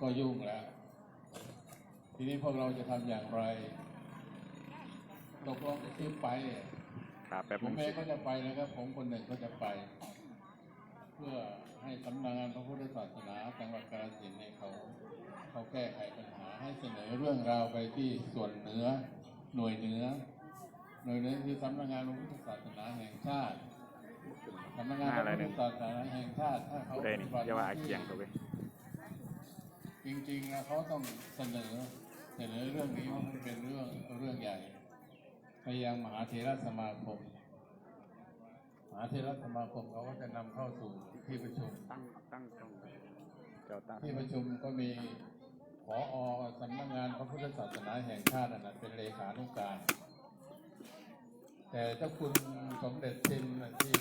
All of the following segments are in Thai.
ก็ยุ่งแล้ว ทีนี้พวกเราจะทำอย่างไรตกลงจะซื้อไปครับแป๊บผนึมงเองก็จะไปนะครับ ผมคนหนึ่งก็จะไป เพื่อให้สำนักงานพระพุทธศาสนาจังหวัดกาฬสินธุ์เนี่ยเขาเขาแก้ไขปัญหาให้เสนอเรื่องราวไปที่ส่วนเหนือหน่วยเหนือหน่วยเหนือคือสำนักงานพระพุทธศาสนาแห่งชาติสำนักงานพระพุทธศาสนาแห่งชาติถ้าเขา ผู้ใดนี่อย่าว่าอาเกียงตัวเว้ย จริงๆนะเขาต้องเสนอเสนอเรื่องนี้ว่ามันเป็นเรื่องเรื่องใหญ่ไปยังมหาเถรสมาคม มหาเทรสมาคมเขาก็จะนำเข้าสู่ที่ประชุมตั้งตั้งตรงเจ้าตั้งที่ประชุมก็มีขออสำนักงานพระพุทธศาสนาแห่งชาตินั่นนะเป็นเลขานุการ แต่เจ้าคุณสมเด็จทิมน่ะที่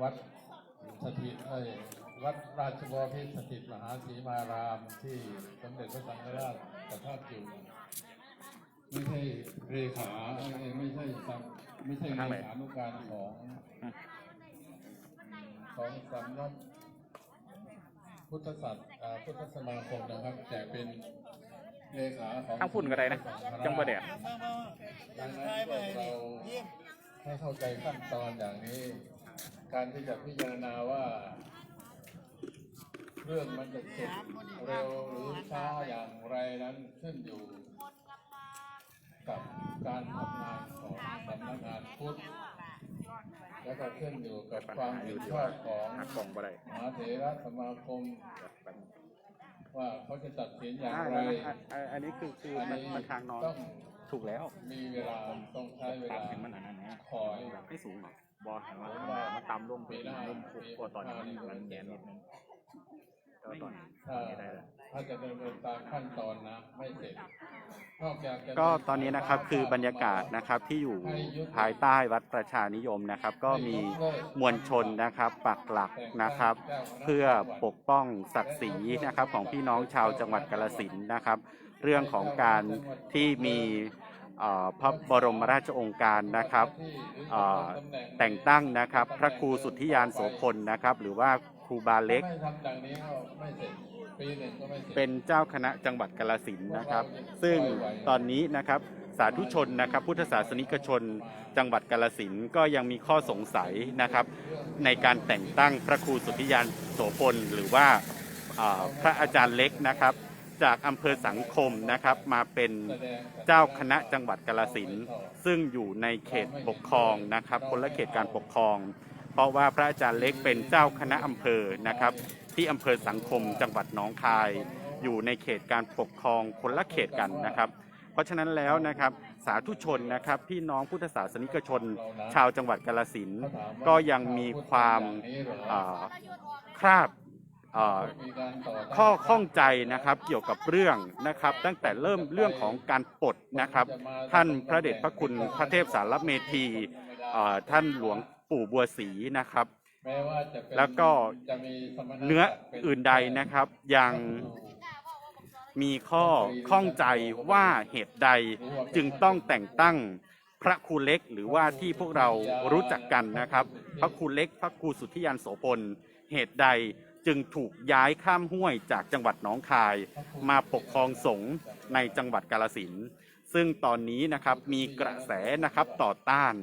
วัดสถิตเอ้ย วัดราชบพิตรสถิตมหาศีมารามที่สมเด็จพระสังฆราชประทับอยู่ไม่ใช่เลขาเอ้ยไม่ใช่ไม่ใช่เลขานุการของของสำนักพุทธศาสนาพุทธสมาคมนะครับ แต่เป็นเลขาของทั้งฝุ่นก็ได้นะจังบะแดดดังนั้นเราให้เข้าใจขั้นตอนอย่างนี้ การที่จะพิจารณาว่า เรื่องมันจะเสร็จเร็วหรือช้าอย่างไรนั้นขึ้นอยู่กับการทำงานของสำนักงานพุทธแล้วก็ขึ้นอยู่กับความหาอเห็ยู่นที่ชอว่าบของกองบ่ได้มหาเถรสมาคม ว่าเขาจะตัดสินอย่างไร อันนี้คือคือมันมันทางนอนถูกแล้ว มีเวลาต้องใช้เวลาให้มันอันนั้นนะคอยไม่สูงหรอกบอลให้มันมันต่ำลงไปลงกว่าตอนนี้มันแขนนิดนึง แล้วตอนนี้ตถ้าอนนี้ได้แล้ว ถ้าจะดำเนินตามขั้นตอนนะไม่เสร็จนอกจากจะก็ตอนนี้นะครับคือบรรยากาศนะครับที่อยู่ภายใต้วัดประชานิยมนะครับ ก็มีมวลชนนะครับปักหลักนะครับ เพื่อปกป้องศักดิ์ศรีนะครับของพี่น้องชาวจังหวัดกาฬสินธุ์นะครับ เรื่องของการที่มีเอ่อพระบรมราชโองการนะครับ เอ่อแต่งตั้งนะครับพระครูสุทธิยานโสพลนะครับ หรือว่าค รูบาเล็ก ไม่ทำอย่างนี้ก็ไม่เสร็จปีหนึ่งก็ไม่เสร็จ เป็นเจ้าคณะจังหวัดกาฬสินธุ์นะครับ ซึ่งตอนนี้นะครับสาธุชนนะครับ พุทธศาสนิกชน จังหวัดกาฬสินธุ์ก็ยังมีข้อสงสัยนะครับ ในการแต่งตั้งพระครูสุทธิยานโสพลหรือว่าอ่าพระอาจารย์เล็กนะครับ จากอำเภอสังคมนะครับมาเป็นเจ้าคณะจังหวัดกาฬสินธุ์ซึ่งอยู่ในเขตปกครองนะครับคนละเขตการปกครอง เพราะว่าพระอาจารย์เล็กเป็นเจ้าคณะอำเภอนะครับ ที่อำเภอสังคมจังหวัดหนองคาย อยู่ในเขตการปกครองคนละเขตกันนะครับ เพราะฉะนั้นแล้วนะครับสาธุชนนะครับพี่น้องพุทธศาสนิกชน ชาวจังหวัดกาฬสินก็ยังมีความคราบข้อข้องใจนะครับเกี่ยวกับเรื่องนะครับ ตั้งแต่เริ่มเรื่องของการปลดนะครับ ท่านพระเดชพระคุณพระเทพสารเมธีท่านหลวง ปู่บัวศรีนะครับ แม้ว่าจะเป็นแล้วก็ จะมีสมณศักดิ์เนื้อป็อื่นใดนะครับ ยังมีข้อข้องใจว่าเหตุใดจึงต้องแต่งตั้งพระครูเล็กหรือว่าที่พวกเรารู้จักกันนะครับ พระครูเล็ก พระครูสุทธิยานโสพลเหตุใดจึงถูกย้ายข้ามห้วยจากจังหวัดหนองคาย มาปกครองสงฆ์ในจังหวัดกาลสินธุ์ซึ่งตอนนี้นะครับมีกระแสนะครับต่อต้าน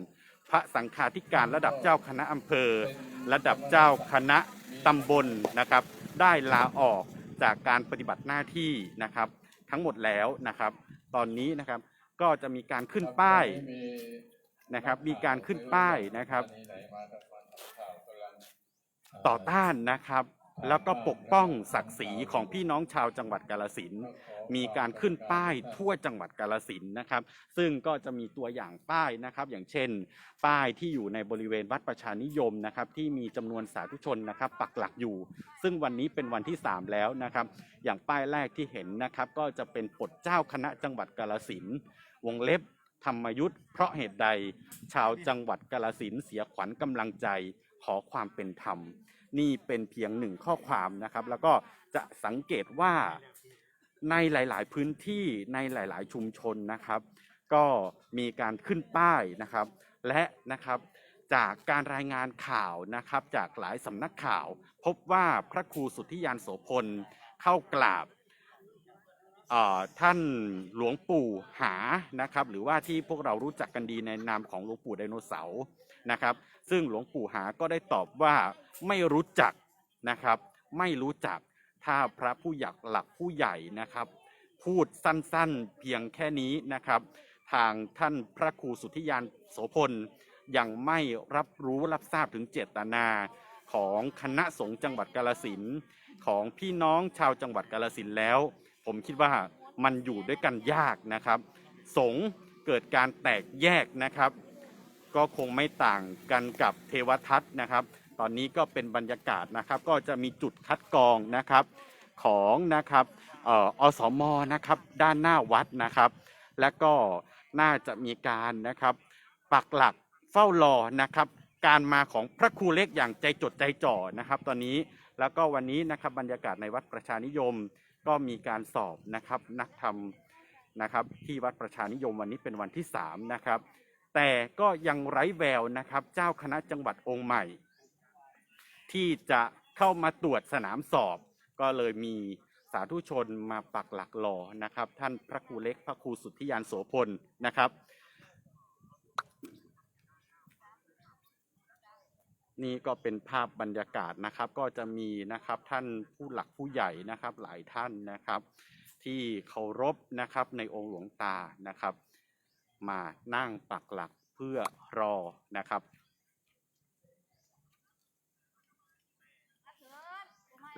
พระสังฆาธิการระดับเจ้าคณะอำเภอ ระดับเจ้าคณะตำบลนะครับ ได้ลาออกจากการปฏิบัติหน้าที่นะครับ ทั้งหมดแล้วนะครับ ตอนนี้นะครับก็จะมีการขึ้นป้ายนะครับ มีการขึ้นป้ายนะครับ ต่อต้านนะครับ แล้วก็ปกป้องศักดิ์ศรีของพี่น้องชาวจังหวัดกาลสินมีการขึ้นป้ายทั่วจังหวัดกาลสินนะครับ ซึ่งก็จะมีตัวอย่างป้ายนะครับ อย่างเช่น ป้ายที่อยู่ในบริเวณวัดประชานิยมนะครับ ที่มีจำนวนสาธุชนนะครับ ปักหลักอยู่ ซึ่งวันนี้เป็นวันที่ 3 แล้วนะครับ อย่างป้ายแรกที่เห็นนะครับ ก็จะเป็นปดเจ้าคณะจังหวัดกาลสินวงเล็บธรรมยุทธ์เพราะเหตุใด ชาวจังหวัดกาลสินเสียขวัญกำลังใจขอความเป็นธรรม นี่เป็นเพียงหนึ่งข้อความนะครับ แล้วก็จะสังเกตว่าในหลาย ๆ พื้นที่ในหลาย ๆ ชุมชนนะครับ ก็มีการขึ้นป้ายนะครับ และนะครับจากการรายงานข่าวนะครับ จากหลายสำนักข่าว พบว่าพระครูสุทธิยานโสพลเข้ากราบท่านหลวงปู่หานะครับ หรือว่าที่พวกเรารู้จักกันดีในนามของหลวงปู่ไดโนเสาร์ นะครับ ซึ่งหลวงปู่หาก็ได้ตอบว่าไม่รู้จักนะครับ ไม่รู้จักถ้าพระผู้ใหญ่หลักผู้ใหญ่นะครับ พูดสั้นๆเพียงแค่นี้นะครับ ทางท่านพระครูสุทธิยานโสพลยังไม่รับรู้รับทราบถึงเจตนาของคณะสงฆ์จังหวัดกาลสินของพี่น้องชาวจังหวัดกาลสินแล้ว ผมคิดว่ามันอยู่ด้วยกันยากนะครับ สงเกิดการแตกแยกนะครับ ก็คงไม่ต่างกันกับเทวทัตนะครับ ตอนนี้ก็เป็นบรรยากาศนะครับก็จะมีจุดคัดกรองนะครับของนะครับเอ่ออสมนะครับด้านหน้าวัดนะครับ และก็น่าจะมีการนะครับปักหลักเฝ้ารอนะครับ การมาของพระครูเล็กอย่างใจจดใจจ่อนะครับ ตอนนี้แล้วก็วันนี้นะครับบรรยากาศในวัดประชานิยมก็มีการสอบนะครับนักธรรมนะครับที่วัดประชานิยมวันนี้เป็นวันที่3นะครับ แต่ก็ยังไร้แววนะครับ เจ้าคณะจังหวัดองค์ใหม่ ที่จะเข้ามาตรวจสนามสอบ ก็เลยมีสาธุชนมาปักหลักรอนะครับ ท่านพระครูเล็กพระครูสุทธิยานโสพลนะครับ นี่ก็เป็นภาพบรรยากาศนะครับ ก็จะมีนะครับท่านผู้หลักผู้ใหญ่นะครับหลายท่านนะครับ ที่เคารพนะครับในองค์หลวงตานะครับ มานั่งปักหลักเพื่อรอนะครับ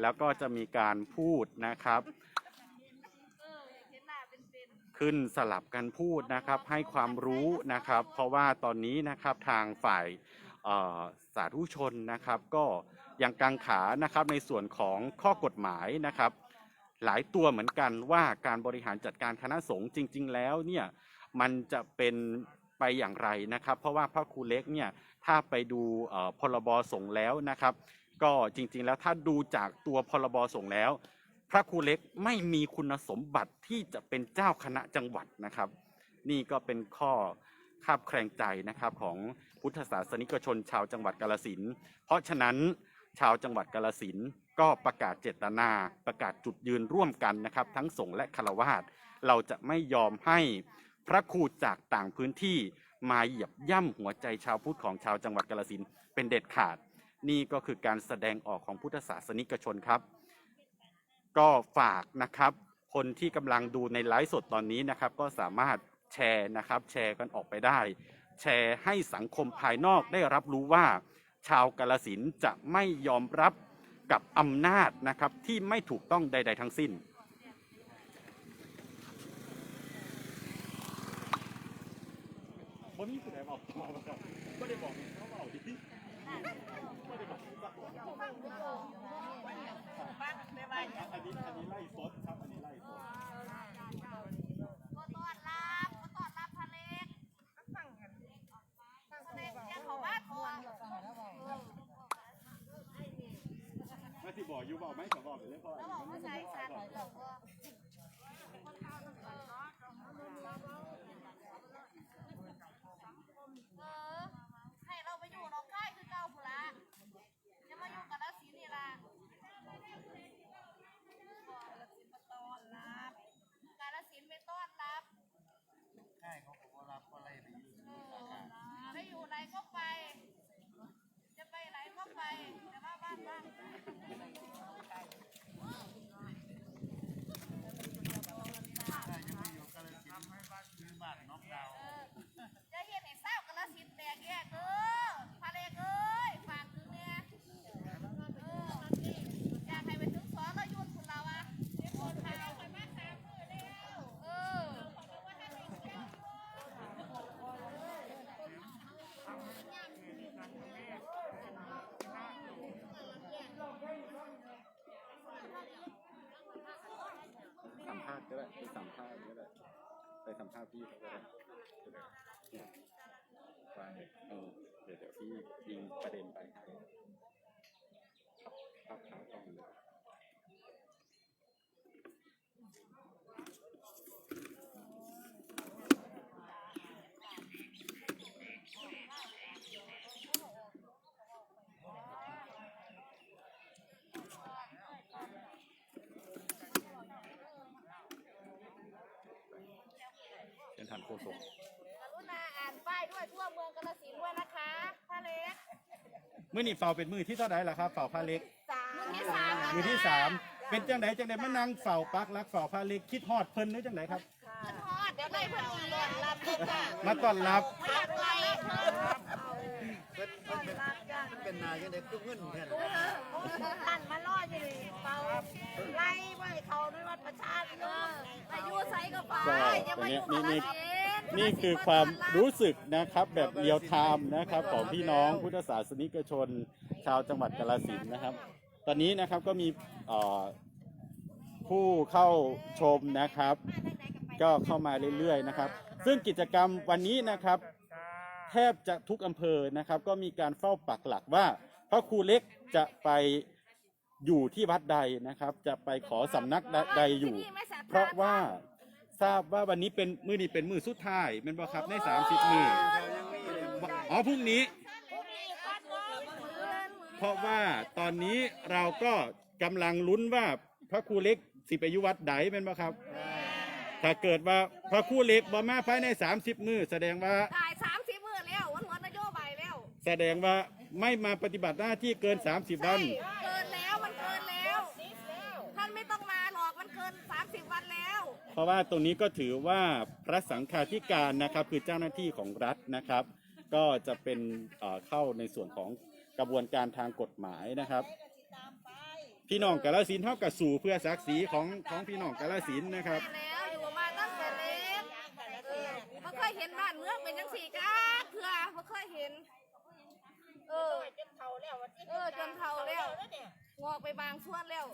แล้วก็จะมีการพูดนะครับ ขึ้นสลับกันพูดนะครับ ให้ความรู้นะครับ เพราะว่าตอนนี้นะครับทางฝ่ายสาธุชนนะครับ ก็ยังกังขานะครับในส่วนของข้อกฎหมายนะครับ หลายตัวเหมือนกันว่าการบริหารจัดการคณะสงฆ์จริง ๆ แล้วเนี่ย มันจะเป็นไปอย่างไรนะครับ เพราะว่าพระครูเล็กเนี่ยถ้าไปดูพรบสงฆ์แล้วนะครับ ก็จริงๆแล้วถ้าดูจากตัวพรบสงฆ์แล้ว พระครูเล็กไม่มีคุณสมบัติที่จะเป็นเจ้าคณะจังหวัดนะครับ นี่ก็เป็นข้อคาบแคลงใจนะครับของพุทธศาสนิกชนชาวจังหวัดกาลสินเพราะฉะนั้นชาวจังหวัดกาลสินก็ประกาศเจตนาประกาศจุดยืนร่วมกันนะครับ ทั้งสงฆ์และคารวาสเราจะไม่ยอมให้ ระครูจากต่างพื้นที่มาเหยียบย่ำหัวใจชาวพุทธของชาวจังหวัดกาลสินเป็นเด็ดขาด นี่ก็คือการแสดงออกของพุทธศาสนิกชนครับ ก็ฝากนะครับคนที่กำลังดูในไลฟ์สดตอนนี้นะครับก็สามารถแชร์นะครับ แชร์กันออกไปได้ แชร์ให้สังคมภายนอกได้รับรู้ว่า ชาวกาลสินจะไม่ยอมรับกับอำนาจนะครับที่ไม่ถูกต้องใด ๆ ทั้งสิ้น บ่มีผู้ใดบอกมาครับบ่ได้บอกเขาเว้าดิบ่ได้บอกอันนี้อันนี้ไล่สดครับอันนี้ไล่สดก็ต้อนรับก็ต้อนรับทะเลฟังกันทะเลยังเขาบ้านตัวมาสิบอกอยู่บอกไหมก็บอกเลยพ่อแล้วบอกว่าใช้สัตว์เออให้เราไปอยู่หนองคายคือเก่าพุ่นละจะมาอยู่กับนสีนี่ล่ะกาลสินธุ์ไม่ต้อนรับ ใช่เขาบอกว่ารับอะไรไปอยู่ ไปอยู่ไหนก็ไป จะไปไหนก็ไป แต่ว่าบ้านบ้าน ถ้าจะไปอยู่กาลสินธุ์ซื้อบ้านน็อกดาวน์ จะเห็นไอ้เศร้ากระสินแตกแยกเด้อพาเลกเอ้ยฝากถึงเนี่ยเอออยากให้ไปถึงสอนแล้วยุ่นคุณเราอะเดี๋ยวคนไทยไปมาสามมือแล้วเออ สัมภาษณ์ก็ได้ไปสัมภาษณ์ก็ได้ไปสัมภาษณ์พี่เขาก็ได้เนี่ยไปเออเดี๋ยวเดี๋ยวพี่ยิงประเด็นไปให้ครับครับขาวกล้องเลย ท่านโฆษกกรุณาอ่านป้ายด้วยทั่วเมืองกาฬสินธุ์ด้วยนะคะพระเล็กมื้อนี้เฝ้าเป็นมือที่เท่าไหร่ล่ะครับเฝ้าผ้าเล็ก สามมือที่สามแล้วมือที่สามเป็นจังไดจังไดมานั่งเฝ้าปักหลักเฝ้าผ้าเล็กคิดฮอดเพิ่นหรือจังไดครับขึ้นฮอดเดี๋ยวได้เพิ่นอีกเลยรับเลยจ้ะมาต้อนรับไม่อยากไล่เพิ่นเพิ่นเพิ่นเป็นเป็นนายยังไงคือเงินแค่นั้นท่านมาล่ออยู่นี่เขาไล่ไว้เขาด้วยวัดประชาชนอายุไซก็ไปก็อย่ามาอยู่นี่กาฬนี่สินธุ์ นี่คือความรู้สึกนะครับแบบเรียลไทม์นะครับของพี่น้องพุทธศาสนิกชน ชาวจังหวัดกาฬสินธุ์นะครับ ตอนนี้นะครับก็มีเอ่อผู้เข้าชมนะครับ ก็เข้ามาเรื่อยๆนะครับ ซึ่งกิจกรรมวันนี้นะครับ แทบจะทุกอำเภอนะครับ ก็มีการเฝ้าปักหลักว่า พระครูเล็กจะไปอยู่ที่วัดใดนะครับ จะไปขอสำนักใดอยู่ เพราะว่า ทราบว่าวันนี้เป็นมือนี้เป็นมือสุดท้ายเป็นบ่ครับใน30มืออ๋อพรุ่งนี้ เพราะว่าตอนนี้เราก็กำลังลุ้นว่าพระครูเล็กสิไปอยู่วัดใดเป็นบ่ครับ ถ้าเกิดว่าพระครูเล็กบ่มาภายใน30มือแสดงว่า ตายสามสิบมือแล้ววันวันนโยบายแล้วแสดงว่าไม่มาปฏิบัติหน้าที่เกิน 30 วันเกินแล้วมันเกินแล้ว ท่านไม่ต้องมาหรอกมันเกิน 30 วันแล้ว เพราะว่าตรงนี้ก็ถือว่าพระสังฆาธิการนะครับคือเจ้าหน้าที่ของรัฐนะครับ ก็จะเป็นเอ่อเข้าในส่วนของกระบวนการทางกฎหมายนะครับ พี่น้องกาลสินธุ์เท่ากับสู่เพื่อศักดิ์ศรีของของพี่น้องกาลสินธุ์นะครับ แล้วอยู่มาตั้งแต่เล็กเออไม่เคยเห็นบ้านเมืองเป็นยังสี่จ้าเพื่อไม่เคยเห็น เออ จนเท่าแล้วเออจนเท่าแล้ว งอกไปบางส่วนแล้ว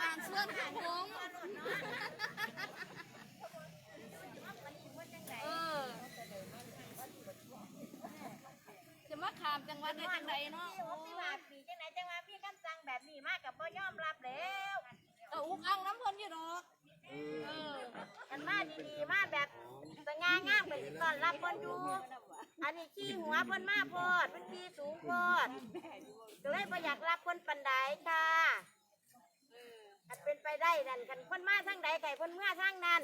บางส่วนของผมเออจะมาขามจังหวัดได้จังไดเนาะพี่ว่าพี่ว่าปีจังไหนจังว่าพี่คำสั่งแบบนี้มากกับพ่ยอมรับแล้วเอออุกอังน้ำเพิ่นอยู่ดอกเออมันมาดีๆมาแบบสง่างามไปตอนรับคนอยู่ นนี้ขี้หัวเพิ่นมาโพอดเพิ่นขี้สูงโพอดก็เลยบ่อยากรับคนปันไดค่ะอันเป็นไปได้นั่นคันคนมาทางใดไก่คนเมื่อทางนั้น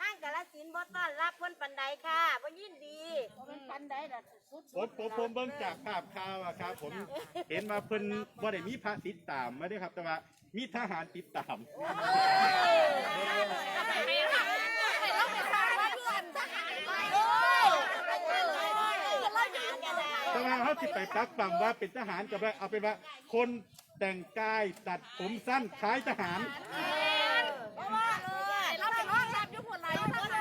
ทางกาลสินธุ์บ่ต้อนรับคนปันไดค่ะบ่ยินดีปันได้ละสุดผมผมผมเบิ่งจากภาพข่าวอะครับ ผมเห็นว่าเพิ่นบ่ได้มีพระติดตามมาด้วยครับ แต่ว่ามีทหารติดตามให้เราให้เราไปทางว่าเพื่อนทหารไปเออเออเราอยู่กัน แล้วแต่ว่าเขาสิไปปักปั๊มว่าเป็นทหารกับว่าเอาเป็นว่า คนแต่งกายตัดผมสั้นคล้ายทหาร เพราะว่าเลยเราไปรอดรับอยู่คนไหนอยู่ทางไหน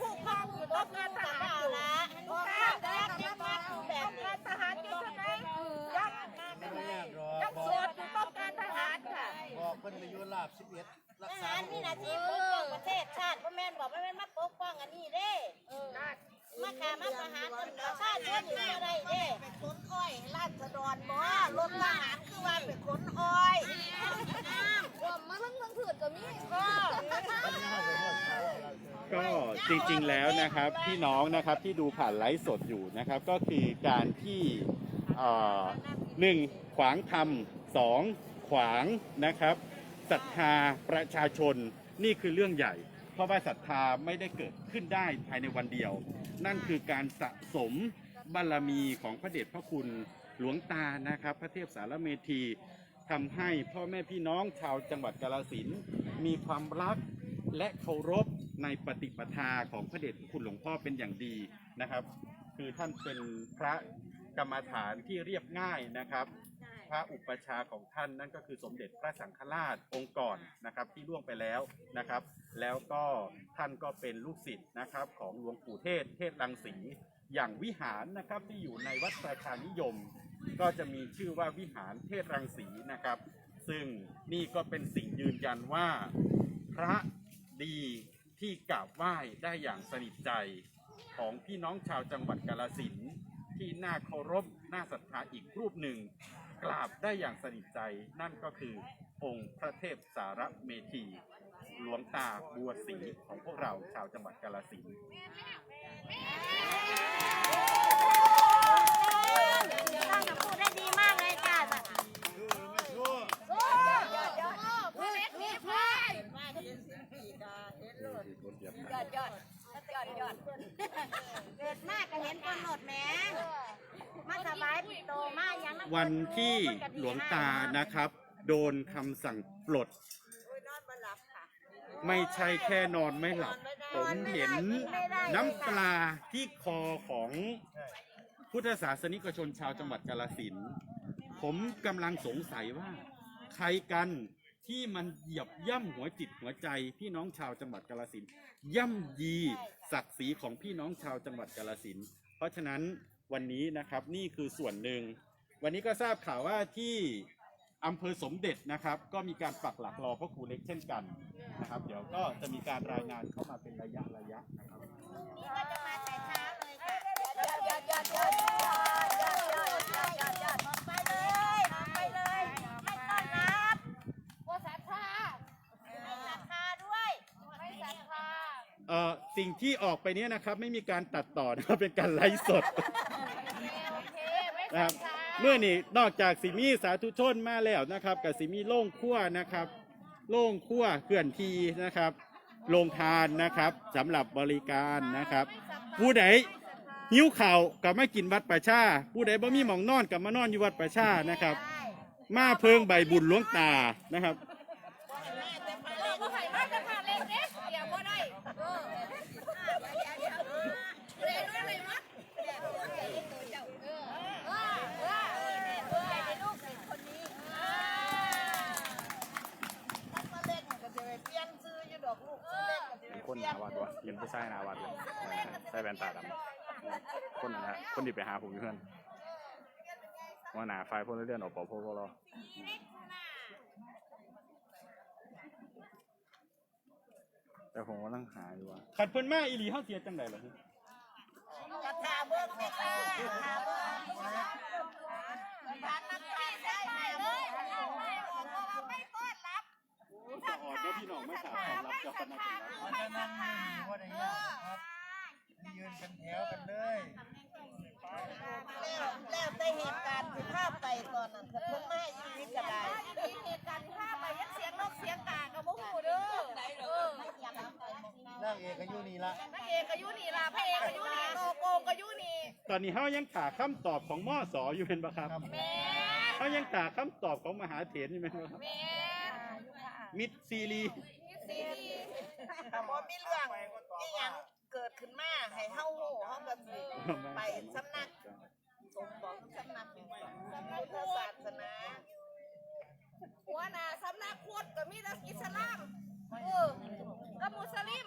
คู่ครองอยู่ต้องการทหารละต้องการได้กันมาแบบการทหารยู่ทางไหนยักไม่ยากหรอกยักบอสวดอยู่ต้องการทหารค่ะบอกเพิ่นไปอยู่ลาบ11รักทษาหารพมีหน้าที่ปกป้องประเทศชาติพ่อแม่นบอกว่าแม่นมาปกป้องอันนี้เด้ มาขามาประหารคนประชาชนอยู่อะไรเด้ เป็นคนอ้อยราชดรบ่รถทหารคือว่าเป็นคนอ้อยรวมมาทั้งทั้งถืดก็มีก็ ก็ จริงๆแล้วนะครับพี่น้องนะครับที่ดูผ่านไลฟ์สดอยู่นะครับก็คือการที่เอ่อหนึ่งขวางธรรมสองขวางนะครับศรัทธาประชาชนนี่คือเรื่องใหญ่ เพราะว่าศรัทธาไม่ได้เกิดขึ้นได้ภายในวันเดียว นั่นคือการสะสมบารมีของพระเดชพระคุณหลวงตานะครับ พระเทพสารเมธีทำให้พ่อแม่พี่น้องชาวจังหวัดกาฬสินมีความรักและเคารพ ในปฏิปทาของพระเดชพระคุณหลวงพ่อเป็นอย่างดีนะครับ คือท่านเป็นพระกรรมฐานที่เรียบง่ายนะครับ พระอุปชาของท่านนั่นก็คือสมเด็จพระสังฆราชองค์ก่อนนะครับที่ล่วงไปแล้วนะครับ แล้วก็ท่านก็เป็นลูกศิษย์นะครับของหลวงปู่เทศ เทศรังสีอย่างวิหารนะครับที่อยู่ในวัดประชานิยม ก็จะมีชื่อว่าวิหารเทศรังสีนะครับ ซึ่งนี่ก็เป็นสิ่งยืนยันว่าพระดี ที่กราบไหว้ได้อย่างสนิทใจของพี่น้องชาวจังหวัดกาลสินที่น่าเคารพน่าศรัทธาอีกรูปหนึ่ง กราบได้อย่างสนิทใจ นั่นก็คือองค์พระเทพสารเมธีหลวงตาบัวศรีของพวกเราชาวจังหวัดกาลสินธุ์ ท่านพูดได้ดีมากเลยค่ะ คือไม่รู้ อดยอดยอดยอดเกิดมากก็เห็นคนโหลดแหมมาสบายโตมายังำวันที่หลวงตานะครับ โดนคำสั่งปลดโอ้ยนอนบ่หลับค่ะ ไม่ใช่แค่นอนไม่หลับ ผมเห็นน้ำตาที่คอของพุทธศาสนิกชนชาวจังหวัดกาลสินธุ์ผมกำลังสงสัยว่า ใครกัน ที่มันเหยียบย่ำหัวจิตหัวใจพี่น้องชาวจังหวัดกาลสินธุ์ย่ำยีศักดิ์ศรีของพี่น้องชาวจังหวัดกาลสินธุ์เพราะฉะนั้นวันนี้นะครับนี่คือส่วนหนึ่ง วันนี้ก็ทราบข่าวว่าที่อำเภอสมเด็จนะครับ ก็มีการปักหลักรอพ่อครูเล็กเช่นกันนะครับ เดี๋ยวก็จะมีการรายงานเข้ามาเป็นระยะระยะนะครับ นี่ก็จะมาแต่เช้าเลยค่ะ เอ่อสิ่งที่ออกไปเนี้ยนะครับ ไม่มีการตัดต่อนะครับเป็นการไลฟ์สด โอเคโอเคไม่ศนะครัรัทบธาเมื่อนี่นอกจากสิมีสาธุชนมาแล้วนะครับกับสิมีโล่งขั้วนะครับ โล่งขั้วเขื่อนทีนะครับโรงทานนะครับสำหรับบริการนะครับ ผู้ใดหิ้วเข่าวกับมากินวัดประชา ผู้ใดบ่มีหมองนอนกับมานอนอยู่วัดประชานะครับ มาเพิงใบบุญหลวงตานะครับ เออบ่ให้มาจะพาเล่นเด้เดี๋ยวบ่ได้เออเล่นด้วยอะไรมั้ยเออเออเออเออให้ลูกเป็นคนนี้อ่า มาเล่นก็จะไปเปลี่ยนซื้ออยู่ดอกลูกซื้อเล่นก็จะไป คนหนาวัดวะเห็น ผู้ชายหนาวัดเลยใส่แว่นตาดำคนนั้นฮะคนที่ไปหาผมอยู่เพื่อนว่าหนาไฟพลเรือนออกปอพวกเราแต่ผมกำลังหาอยู่ว่าขัดเพิ่นมาอีหลีเฮาเสียจังไดล่ะกระทาเบิ้งเลยค่ะกระทาเบิ้งทานน้ำตาลได้ไหมเลยไม่ต้อนรับ จะออดว่าพี่น้องไม่สามารถรับเจ้าคณะจังหวัดเขาจะนั่งนี่ว่าได้ยากครับยืนเป็นแถวกันเลยแล้วแล้วแต่เหตุการณ์ที่ภาพไปตอนนั้นก็เพิ่งมาอยู่นี่ก็ได้มีเหตุการณ์พาไปยังเสียงนกเสียงกากับบ่ฮู้เด้อเออนั่งเอกก็อยู่นี่ละนางเอกก็อยู่นี่ล่ะพระเอกก็อยู่นี่โตโกงก็อยู่นี่ ตอนนี้เฮายังขาคำตอบของมอสออยู่เป็นปะครับแม่เฮายังขาคำตอบของมหาเถรอยู่เป็นปะครับแม่มิดซีรีส์มีซีดี ถ้าบ่มีเรื่องนี่ยังเกิดขึ้นมาให้เฮาฮู้เฮาก็สิไปสำนักสมบอกสำนักสำนักพุทธศาสนาหัวหน้าสำนักพุทธก็มีแต่อิสลามเออกับมุสลิม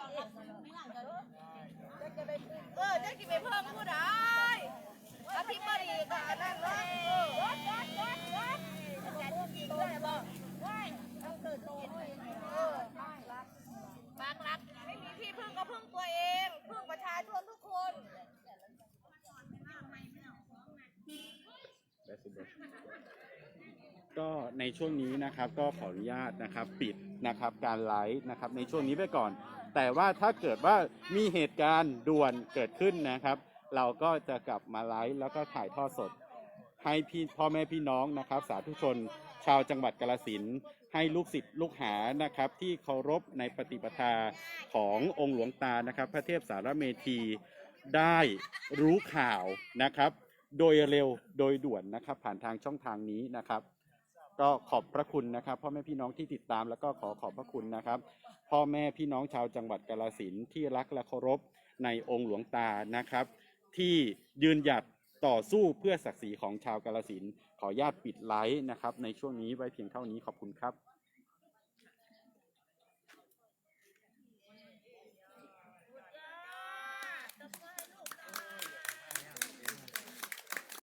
เออจะกินไปเพิ่มผู้ใดอธิบดีก็อันนั้นเลยวัดวัดวัดวัดเลยบอกเออปากหลักไม่มีที่พึ่งก็พึ่งตัวเอง พึ่งประชาชนทุกคน ได้สุดเลย ก็ในช่วงนี้นะครับก็ขออนุญาตนะครับปิดนะครับการไลฟ์นะครับในช่วงนี้ไปก่อน แต่ว่าถ้าเกิดว่ามีเหตุการณ์ด่วนเกิดขึ้นนะครับ เราก็จะกลับมาไลฟ์แล้วก็ถ่ายทอดสด ให้พี่พ่อแม่พี่น้องนะครับ สาธุชน ชาวจังหวัดกาลสินให้ลูกศิษย์ลูกหานะครับ ที่เคารพในปฏิปทาขององค์หลวงตานะครับ พระเทพสารเมธีได้รู้ข่าวนะครับ โดยเร็วโดยด่วนนะครับ ผ่านทางช่องทางนี้นะครับ ก็ขอบพระคุณนะครับพ่อแม่พี่น้องที่ติดตามแล้วก็ขอขอบพระคุณนะครับ พ่อแม่พี่น้องชาวจังหวัดกาลสินที่รักและเคารพในองค์หลวงตานะครับ ที่ยืนหยัดต่อสู้เพื่อศักดิ์ศรีของชาวกาลสินขออนุญาตปิดไลฟ์นะครับ ในช่วงนี้ไว้เพียงเท่านี้ขอบคุณครับ